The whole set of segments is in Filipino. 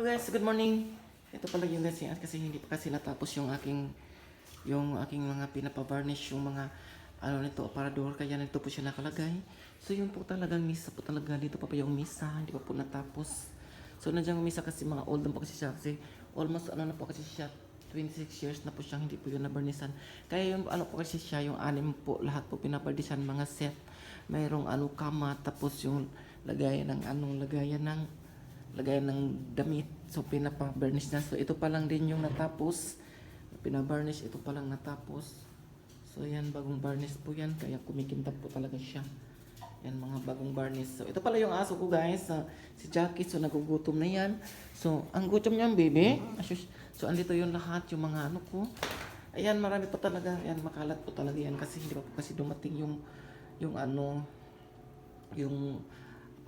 Hello guys, good morning. Ito pala yung guys yan kasi hindi pa kasi natapos yung aking yung aking mga pinapa-varnish yung mga ano nito aparador kaya nito po siya nakalagay. So yun po talagang misa po talaga dito pa pa yung misa, hindi pa po natapos. So nandiyan yung misa kasi mga old na po kasi siya kasi almost ano na po kasi siya 26 years na po siyang hindi po yun nabarnisan. Kaya yung ano po kasi siya, yung anim po, lahat po pinabarnisan mga set. Mayroong ano kama, tapos yung lagayan ng anong lagayan ng lagayan ng damit. So pinapa-burnish na. So ito pa lang din yung natapos. Pinabarnish, ito pa lang natapos. So yan, bagong varnish po yan. Kaya kumikintab po talaga siya. Yan, mga bagong varnish. So ito pala yung aso ko guys. Ah, si Jackie, so nagugutom na yan. So, ang gutom niyan, baby. So andito yung lahat, yung mga ano ko. Ayan, marami pa talaga. Ayan, makalat po talaga yan. Kasi hindi pa po kasi dumating yung, yung ano, yung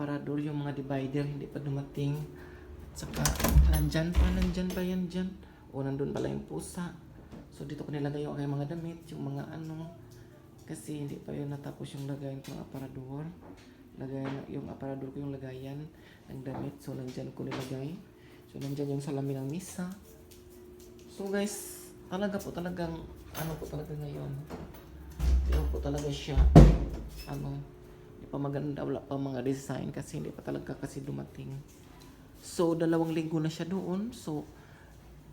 parador, yung mga divider, hindi pa dumating. At saka, nandyan pa, nandyan pa yan dyan. O, nandun pala yung pusa. So, dito ko nilagay yung aking mga damit, yung mga ano. Kasi hindi pa yun natapos yung lagayan ko ng aparador. Lagayan, yung aparador ko yung lagayan ng damit. So, nandyan ko nilagay. So, nandyan yung salamin ng misa. So, guys, talaga po talagang, ano po talaga ngayon. Pero po talaga siya, ano, hindi pa maganda, wala pa mga design kasi hindi pa talaga kasi dumating. So, dalawang linggo na siya doon. So,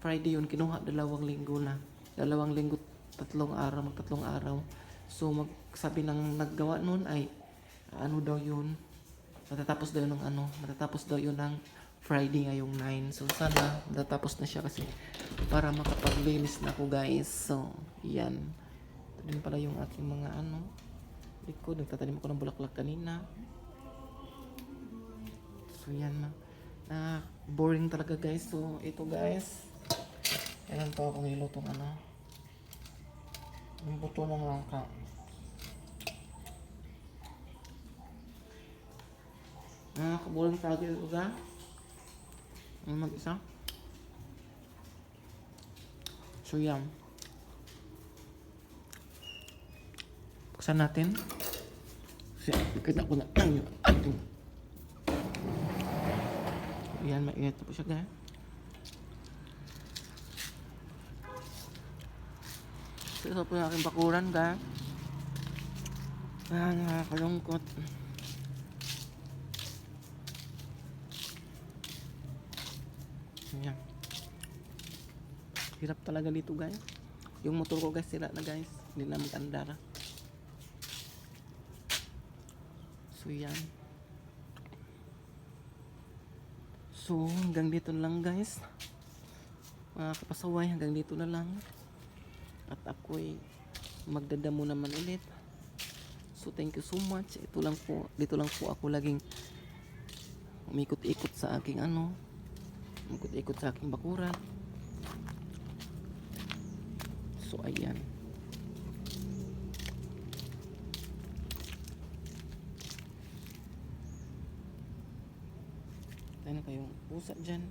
Friday yun, kinuha dalawang linggo na. Dalawang linggo, tatlong araw, magtatlong araw. So, magsabi ng naggawa noon ay, ano daw yun, matatapos daw ng ano, matatapos daw yun ng Friday ngayong 9. So, sana matatapos na siya kasi para makapaglinis na ako guys. So, yan. Ito din pala yung aking mga ano, likod. Nagtatanim ako ng bulaklak kanina. So, yan na. Na, boring talaga guys. So, ito guys. Kailan pa ako nilutong ano. Yung buto ng langka. Nakakaboring talaga ito ga. Ano mag-isa? So, yan. Buksan natin. Kasi kita ko na yung ating. Yan, mainit na po siya guys. Ito po yung aking bakuran guys. Ah, nakakalungkot. Yan. Hirap talaga dito guys. Yung motor ko guys sira na guys. Hindi na mag-andar. So yan. So hanggang dito na lang guys. Mga kapasaway hanggang dito na lang. At ako'y magdadamo naman ulit. So thank you so much. Ito lang po, dito lang po ako laging umikot-ikot sa aking ano, umikot-ikot sa aking bakuran. So ayan. Tayo na kayong pusa dyan.